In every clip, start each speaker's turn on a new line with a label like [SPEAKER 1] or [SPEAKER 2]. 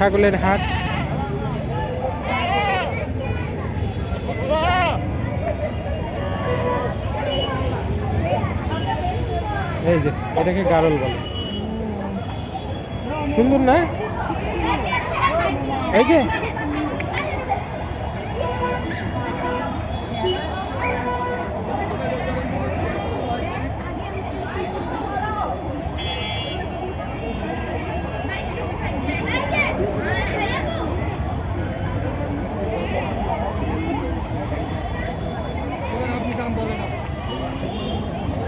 [SPEAKER 1] ছাগলের হাট এই যে এটাকে গারল বলে। সুন্দর না? এই যে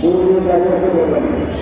[SPEAKER 2] দুটো